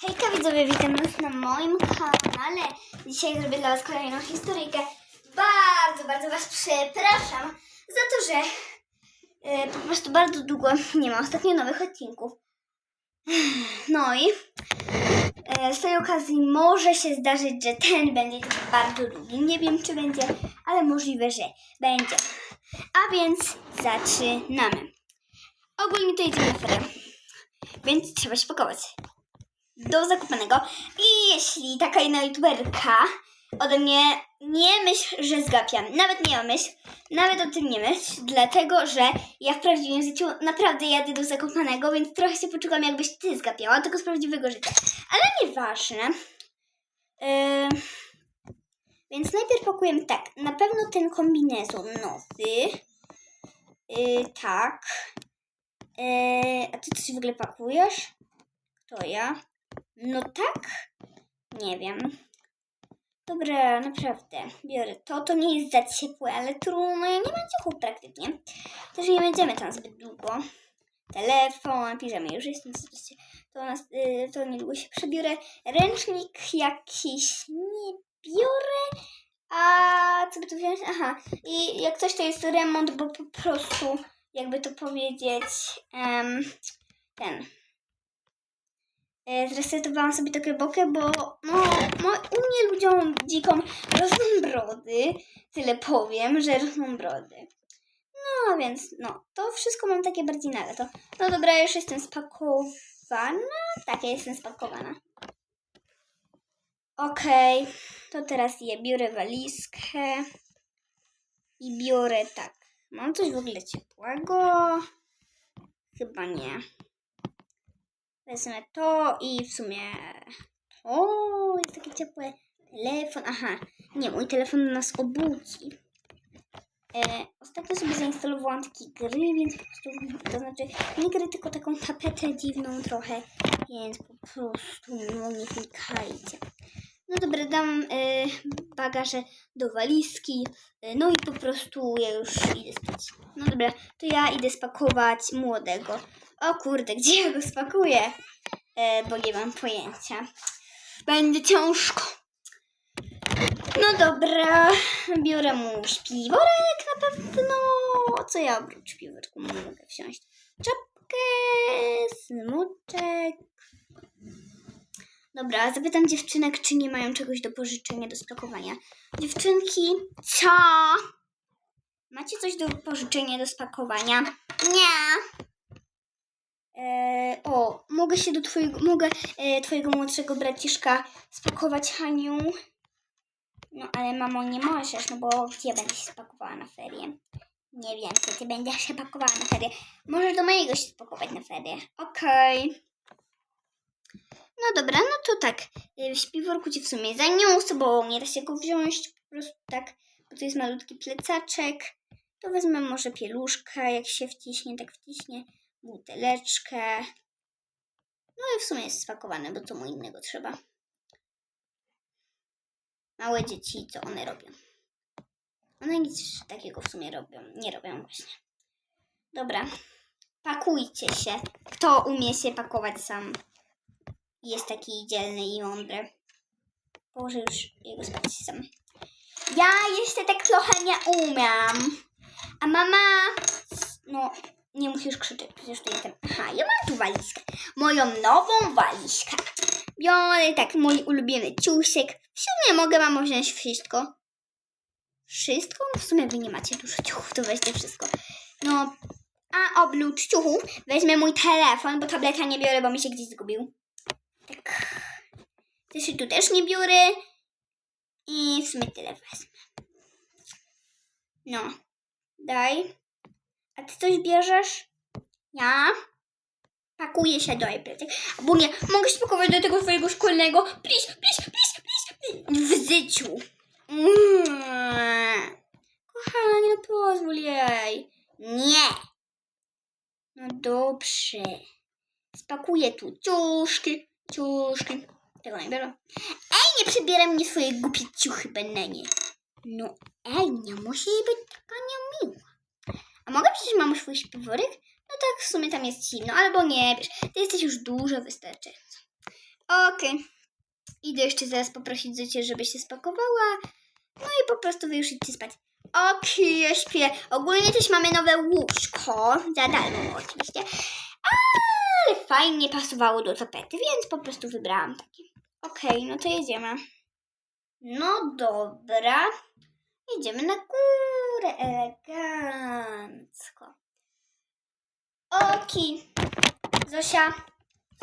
Hejka widzowie, witam was na moim kanale. Dzisiaj zrobię dla was kolejną historyjkę. Bardzo, bardzo was przepraszam za to, że e, po prostu bardzo długo nie ma ostatnio nowych odcinków. No i e, z tej okazji może się zdarzyć, że ten będzie bardzo długi. Nie wiem, czy będzie, ale możliwe, że będzie. A więc zaczynamy. Ogólnie to idziemy na ferie, więc trzeba się pakować do zakupanego. I jeśli taka jedna youtuberka ode mnie nie myśl, że zgapiam. Nawet nie myśl, nawet o tym nie myśl, dlatego że ja w prawdziwym życiu naprawdę jadę do zakopanego, więc trochę się poczułam jakbyś ty zgapiała, tylko z prawdziwego życia. Ale nieważne. Yy, więc najpierw pakujemy tak. Na pewno ten kombinezon nowy. Yy, tak. Yy, a ty coś w ogóle pakujesz? To ja. No tak? Nie wiem. Dobra, naprawdę. Biorę to. To nie jest za ciepłe, ale trudno. Ja nie mam ciuchów praktycznie. Też nie będziemy tam zbyt długo. Telefon, piżamy już jest. To, nas, y, to niedługo się przebiorę. Ręcznik jakiś nie biorę. A co by tu wziąć? Aha. I jak coś to jest remont, bo po prostu, jakby to powiedzieć, em, ten. E, Zresetowałam sobie trochę bokę, bo no, no, u mnie ludziom dzikom rosną brody. Tyle powiem, że rosną brody. No więc no, to wszystko mam takie bardziej na lato. No dobra, już jestem spakowana. Tak, ja jestem spakowana. Okej, to teraz je biorę walizkę i biorę tak. Mam coś w ogóle ciepłego? Chyba nie. Wezmę to i w sumie to jest takie ciepłe. Telefon, aha, nie, mój telefon nas obudzi. E, ostatnio sobie zainstalowałam takie gry, więc po prostu, to znaczy nie gry, tylko taką tapetę dziwną trochę, więc po prostu no, nie klikajcie. No dobra, dam e, bagaże do walizki, e, no i po prostu ja już idę spać. No dobra, to ja idę spakować młodego. O kurde, gdzie ja go spakuję? E, bo nie mam pojęcia. Będzie ciężko. No dobra, biorę mu śpiworek na pewno. Co ja oprócz śpiworku mogę wziąć? Czapkę, smuczek. Dobra, zapytam dziewczynek, czy nie mają czegoś do pożyczenia, do spakowania. Dziewczynki, co? Macie coś do pożyczenia, do spakowania? Nie. E, o, mogę się do twojego, mogę e, twojego młodszego braciszka spakować, Haniu. No, ale mamo, nie możesz, no bo gdzie będę się spakowała na ferie? Nie wiem, gdzie ty będziesz się pakowała na ferie. Możesz do mojego się spakować na ferie. Okej. No dobra, no to tak. e, W śpiworku ci w sumie zaniósł, bo nie da się go wziąć po prostu tak, bo to jest malutki plecaczek. To wezmę może pieluszkę, jak się wciśnie, tak wciśnie buteleczkę. No i w sumie jest spakowane, bo co mu innego trzeba. Małe dzieci, co one robią? One nic takiego w sumie robią. Nie robią właśnie. Dobra. Pakujcie się. Kto umie się pakować sam? Jest taki dzielny i mądry. Położę już jego spać sam. Ja jeszcze tak trochę nie umiem. A mama, no nie musisz krzyczeć, przecież tu jestem. Aha, ja mam tu walizkę. Moją nową walizkę. Biorę tak mój ulubiony ciusiek. W sumie mogę mamo wziąć wszystko. Wszystko? W sumie wy nie macie dużo ciuchów, to weźcie wszystko. No, a oprócz ciuchów weźmę mój telefon, bo tableta nie biorę, bo mi się gdzieś zgubił. Tak. Zeszytu też nie biorę. I w sumie tyle wezmę. No, daj. A ty coś bierzesz? Ja? Pakuję się do iPada. Bo nie, mogę się pakować do tego twojego szkolnego. Please, please, please, please. W życiu. Mm. Kochanie, no pozwól jej. Nie. No dobrze. Spakuję tu ciuszki, ciuszki. Tego nie biorę. Ej, nie przebieraj mnie swoje głupie ciuchy, bananie. No ej, nie musi być taka niemiła. A mogę przecież mam swój śpiworek? No tak, w sumie tam jest zimno, albo nie, wiesz, ty jesteś już dużo wystarczająco. Okej. Idę jeszcze zaraz poprosić Zycię, żeby się spakowała. No i po prostu wy już idźcie spać. Okej, ja śpię. Ogólnie też mamy nowe łóżko. Za darmo oczywiście. Ale fajnie pasowało do tapety, więc po prostu wybrałam takie. Okej, no to jedziemy. No dobra. Jedziemy na górę elegancko. Okej. Zosia,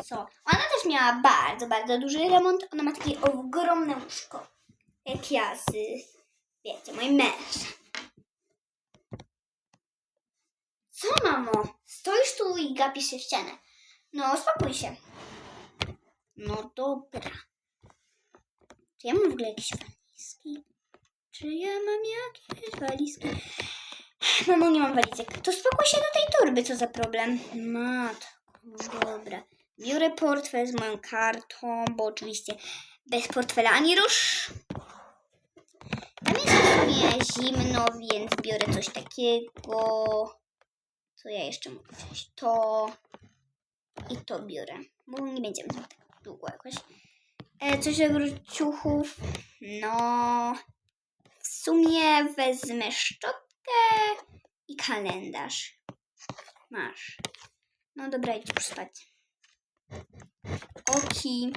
co? Ona też miała bardzo, bardzo duży remont. Ona ma takie ogromne łóżko. Jak ja z, wiecie, mój męż. Co, mamo? Stoisz tu i gapisz się w ścianę. No, spokój się. No dobra. Czy ja mam w ogóle jakieś walizki? Czy ja mam jakieś walizki? Mamo, nie mam walizek. To spokój się do tej torby, co za problem. Matko, dobra. Biorę portfel z moją kartą, bo oczywiście bez portfela ani rusz. Tam jest w zimno, więc biorę coś takiego. Co ja jeszcze mogę wziąć? To i to biorę, bo nie będziemy tak długo jakoś. E, coś do ciuchów. No, w sumie wezmę szczotkę i kalendarz. Masz. No dobra, idź już spać. Oki.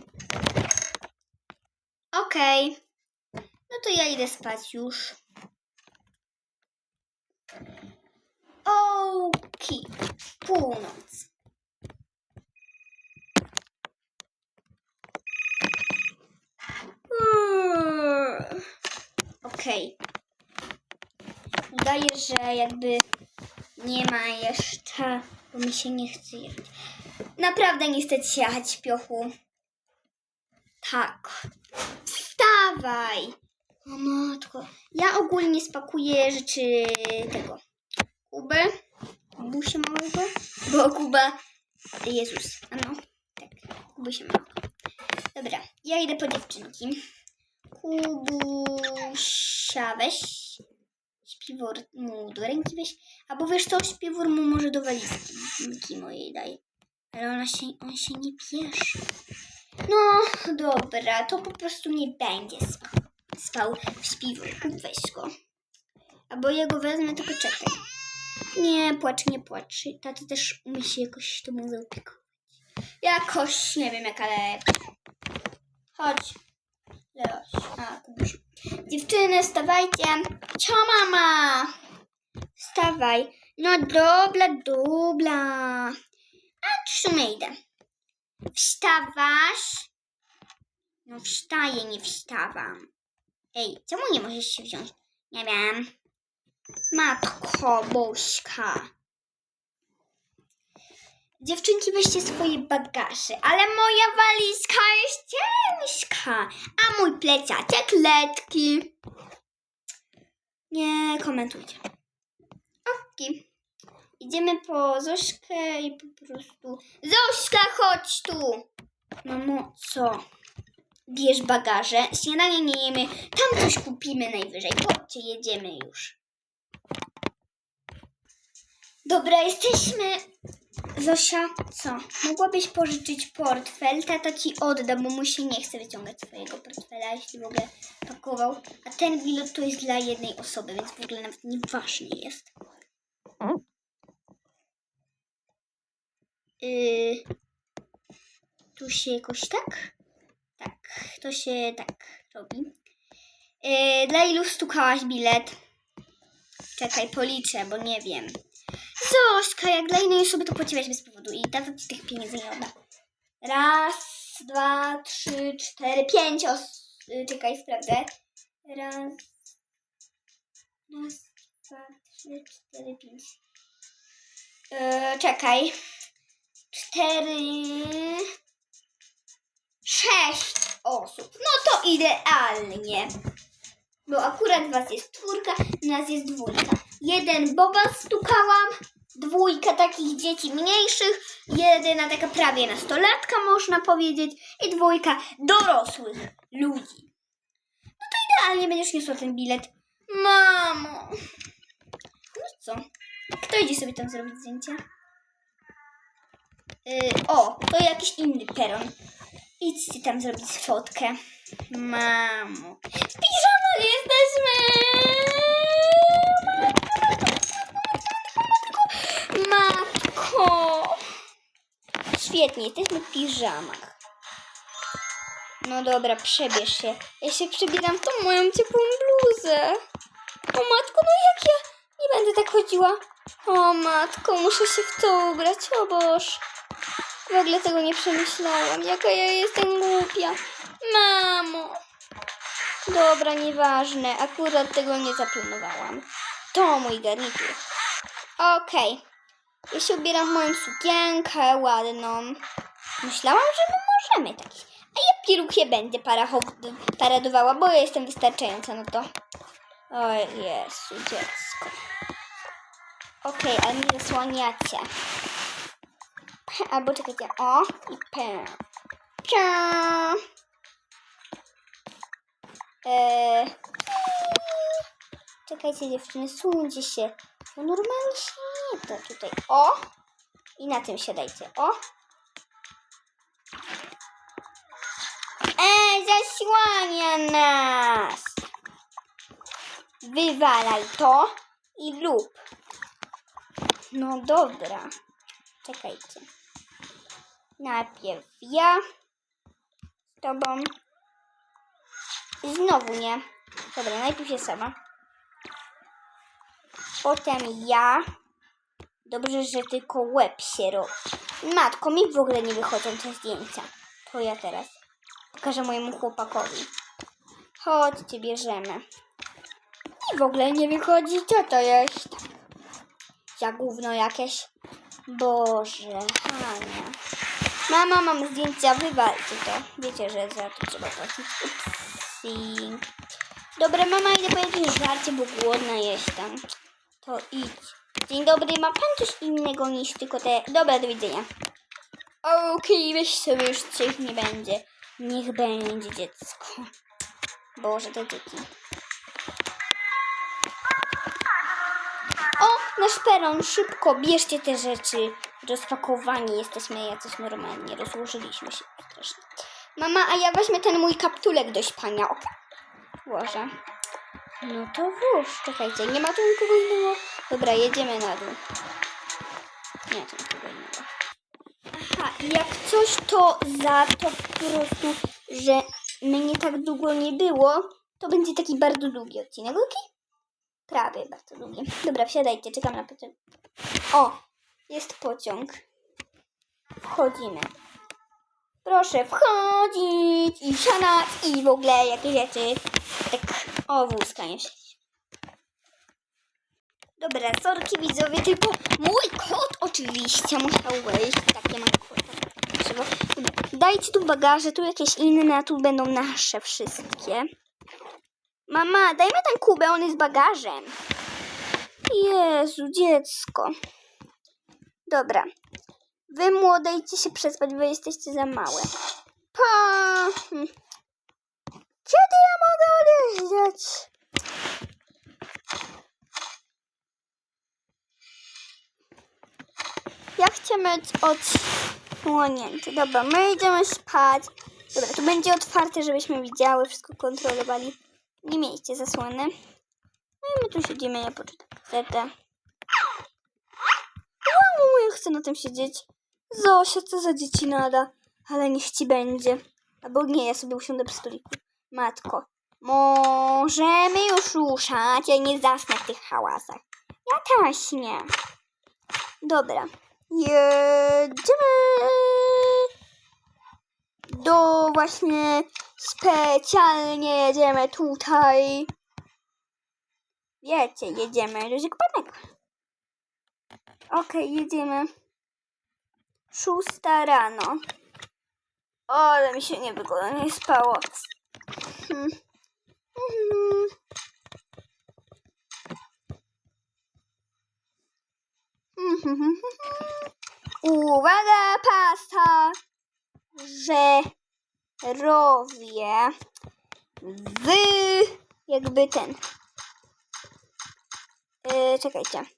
Okej. No to ja idę spać już. Oki. Północ. Okej. Udaje, że jakby nie ma jeszcze, bo mi się nie chce jechać. Naprawdę nie ci jechać, śpiochu. Tak. Wstawaj! O matko. Ja ogólnie spakuję rzeczy tego. Kuby. Kubusia małego. Bo Kuba... Jezus. A no. Tak. Kubusia małego. Dobra. Ja idę po dziewczynki. Kubusia weź. Śpiwór mu do ręki weź. Albo wiesz co, śpiwór mu może do walizki mojej daj. Ale ona się, on się nie pieszy. No, dobra, to po prostu nie będzie spał, spał w śpiwórku. Weź go. Albo ja go wezmę, tylko czekaj. Nie płacz, nie płacz. Tata też umie się jakoś temu zaopiekować. Jakoś, nie wiem jak, ale... Chodź. Leoś. A. Dziewczyny, wstawajcie. Cio, mama. Wstawaj. No dobra, dobra. A sumie idę. Wstawasz? No wstaję, nie wstawam. Ej, czemu nie możesz się wziąć? Nie wiem. Matko Bośka. Dziewczynki, weźcie swoje bagaże, ale moja walizka jest ciężka, a mój plecaczek letki. Nie komentujcie. Okej. Idziemy po Zośkę i po prostu... Zośka, chodź tu! Mamo, co? Bierz bagaże, śniadanie nie jemy, tam coś kupimy najwyżej. Chodźcie, jedziemy już. Dobra, jesteśmy. Zosia, co? Mogłabyś pożyczyć portfel? Tata ci odda, bo mu się nie chce wyciągać swojego portfela, jeśli w ogóle pakował. A ten bilet to jest dla jednej osoby, więc w ogóle nawet nieważny jest. Yy, tu się jakoś tak? Tak, to się tak robi. Yy, dla ilu stukałaś bilet? Czekaj, policzę, bo nie wiem. Zośka, jak dla innej osoby to płaciłaś bez powodu i tata ci tych pieniędzy nie odda. Raz, dwa, trzy, cztery, pięć os... y, Czekaj, sprawdzę. Raz, raz, dwa, trzy, cztery, pięć. Yy, czekaj. Cztery... Sześć osób. No to idealnie. Bo akurat was jest czwórka, nas jest dwójka. Jeden boba stukałam, dwójka takich dzieci mniejszych, jedyna taka prawie nastolatka można powiedzieć i dwójka dorosłych ludzi. No to idealnie będziesz niosła ten bilet. Mamo! No co? Kto idzie sobie tam zrobić zdjęcie? Yy, o, to jakiś inny peron. Idźcie tam zrobić fotkę. Mamo. W piżamach jesteśmy! Matko! Świetnie, jesteśmy w piżamach. No dobra, przebierz się. Ja się przebieram w tą moją ciepłą bluzę. O matko, no jak ja nie będę tak chodziła? O matko, muszę się w to ubrać, o Boż. W ogóle tego nie przemyślałam. Jaka ja jestem głupia. Mamo. Dobra, nieważne. Akurat tego nie zaplanowałam. To mój garnitur. Okej. Ja się ubieram w moją sukienkę ładną. Myślałam, że my możemy taki. A ja pieluchie będę paradowała, bo ja jestem wystarczająca na to. O Jezu, dziecko. Okej, ale mnie zasłaniacie. Albo czekajcie, o i P. Pia. Eee. Czekajcie dziewczyny, suńcie się. No normalnie się nie da tutaj. O! I na tym siadajcie. O! Ej, zasłania nas! Wywalaj to i lub. No dobra. Czekajcie. Najpierw ja z tobą. I znowu nie. Dobra, najpierw ja sama. Potem ja. Dobrze, że tylko łeb się robi. Matko, mi w ogóle nie wychodzą te zdjęcia. To ja teraz pokażę mojemu chłopakowi. Chodźcie, bierzemy. I w ogóle nie wychodzi, co to jest? Za gówno jakieś. Boże, Hania. Mama, mam zdjęcia, wywalcie to. Wiecie, że za to trzeba płacić. Upsi. Dobra, mama, idę po jakieś żarcie, bo głodna jestem. To idź. Dzień dobry, ma pan coś innego niż tylko te... Dobra, do widzenia. Okej, weź sobie już coś nie będzie. Niech będzie dziecko. Boże, te dzieci. O, nasz peron, szybko, bierzcie te rzeczy. Rozpakowani jesteśmy jacyś normalnie, rozłożyliśmy się strasznie. Mama, a ja weźmę ten mój kaptulek do śpania, ok? Włożę. No to włóż, czekajcie, nie ma tu nikogo innego? Dobra, jedziemy na dół. Nie, tu nikogo innego. Aha, jak coś to za to po prostu, że mnie tak długo nie było, to będzie taki bardzo długi odcinek, ok? Prawie bardzo długi. Dobra, wsiadajcie, czekam na pociąg. O, jest pociąg. Wchodzimy. Proszę wchodzić i siadać i w ogóle jakieś rzeczy. Tak, o wózka nie. Dobra, sorki widzowie, tylko mój kot oczywiście musiał wejść. Takie mam kota. Dajcie tu bagaże, tu jakieś inne, a tu będą nasze wszystkie. Mama, dajmy ten kubę, on jest bagażem. Jezu, dziecko. Dobra. Wy młode idźcie się przespać, wy jesteście za małe. Pa! Hm. Kiedy ja mogę odjeżdżać? Ja chcę mieć odsłonięty. Dobra, my idziemy spać. Dobra, to będzie otwarte, żebyśmy widziały, wszystko kontrolowali. Nie miejcie zasłony. No i my tu siedzimy, ja poczytam gazetę. Wow, ja chcę na tym siedzieć. Zosia, co za dzieci nada. Ale niech ci będzie. Albo nie, ja sobie usiądę przy stoliku. Matko, możemy już ruszać. Ja nie zasnę w tych hałasach. Ja też nie. Dobra. Jedziemy do właśnie specjalnie jedziemy tutaj. Wiecie, jedziemy do Zygpanego. Okej, jedziemy. Szósta rano. O, ale mi się nie wygodnie spało. Hmm. Mhm. Mhm. Uwaga, pasta, że robię w jakby ten. Yy, czekajcie.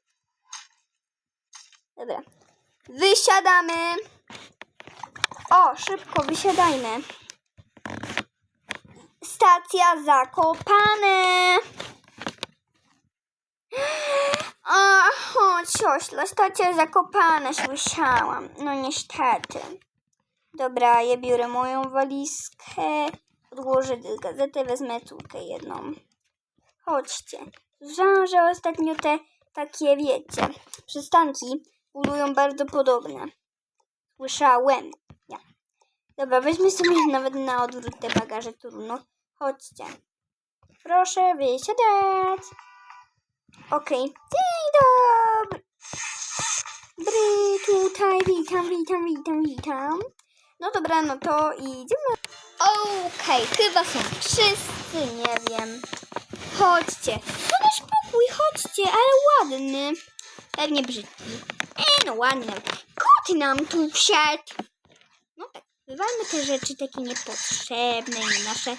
Dobra. Wysiadamy. O, szybko, wysiadajmy. Stacja Zakopane. A, chodź, ośla, stacja Zakopane, słyszałam. No niestety. Dobra, ja biorę moją walizkę, odłożę gazetę, wezmę córkę jedną. Chodźcie. Słyszałam, że ostatnio te takie, wiecie, przystanki budują bardzo podobne. Słyszałem. Ja. Dobra, weźmy sobie nawet na odwrót te bagaże, trudno. Chodźcie. Proszę wysiadać. Okej. Dzień dobry. Tutaj witam, witam, witam, witam. No dobra, no to idziemy. Okej, chyba są wszyscy, nie wiem. Chodźcie. To nasz pokój, chodźcie, ale ładny. Pewnie brzydki. E, no ładny. Kot nam tu wszedł. No tak, wywalmy te rzeczy takie niepotrzebne i nasze...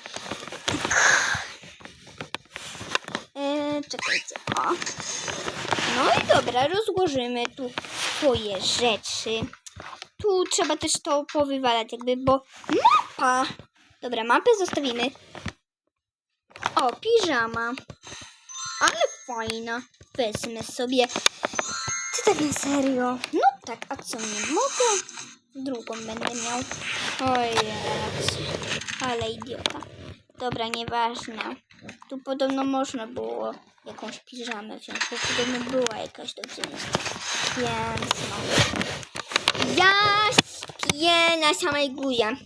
E, czekajcie, o. No i dobra, rozłożymy tu swoje rzeczy. Tu trzeba też to powywalać jakby, bo mapa. Dobra, mapę zostawimy. O, piżama. Ale fajna. Wezmę sobie. Na serio? No tak, a co nie mogę? Drugą będę miał. Ojej, ale idiota. Dobra, nieważne. Tu podobno można było jakąś piżamę wziąć, bo podobno była jakaś do wzięcia. Więc no. Ja śpię na samej górze.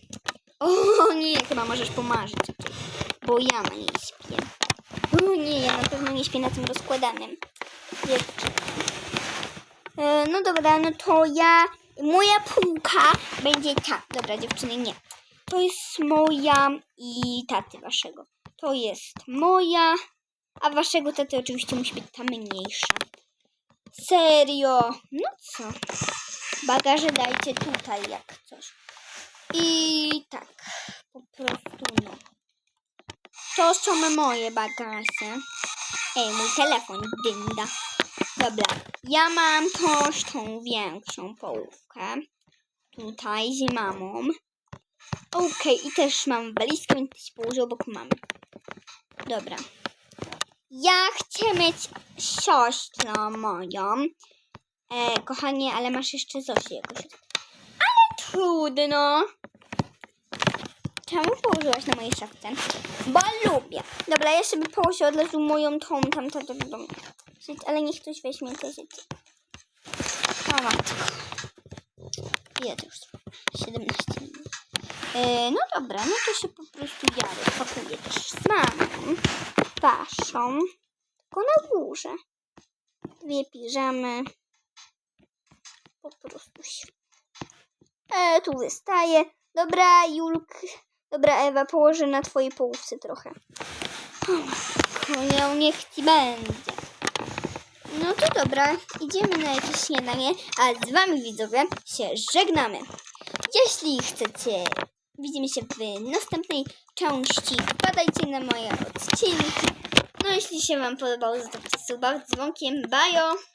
O nie, chyba możesz pomarzyć. Bo ja na niej śpię. O nie, ja na pewno nie śpię na tym rozkładanym. Jeszcze. No dobra, no to ja... Moja półka będzie ta. Dobra, dziewczyny, nie. To jest moja i taty waszego. To jest moja, a waszego taty oczywiście musi być ta mniejsza. Serio? No co? Bagaże dajcie tutaj jak coś. I tak, po prostu no. To są moje bagaże. Ej, mój telefon dynda. Dobra, ja mam też tą większą połówkę. Tutaj z mamą. Okej, i też mam walizkę, więc się położę obok mamy. Dobra. Ja chcę mieć siostrę moją. E, kochanie, ale masz jeszcze Zosię jakoś. Ale trudno. Czemu położyłaś na mojej szafce? Bo lubię. Dobra, ja sobie położę od razu moją tą, tam, tam, tam, tam. Ale niech ktoś weźmie te rzeczy. O matko. To już trwa? 17 minut. E, no dobra, no to się po prostu ja rozpakuję też z mamą. Waszą. Tylko na górze. Dwie piżamy. Po prostu świetnie. E, tu wystaje. Dobra, Julk. Dobra, Ewa, położę na twojej połówce trochę. No, niech ci będzie. No to dobra, idziemy na jakieś śniadanie, a z wami widzowie się żegnamy. Jeśli chcecie, widzimy się w następnej części. Wpadajcie na moje odcinki. No jeśli się wam podobało, zostawcie suba z dzwonkiem. Bajo!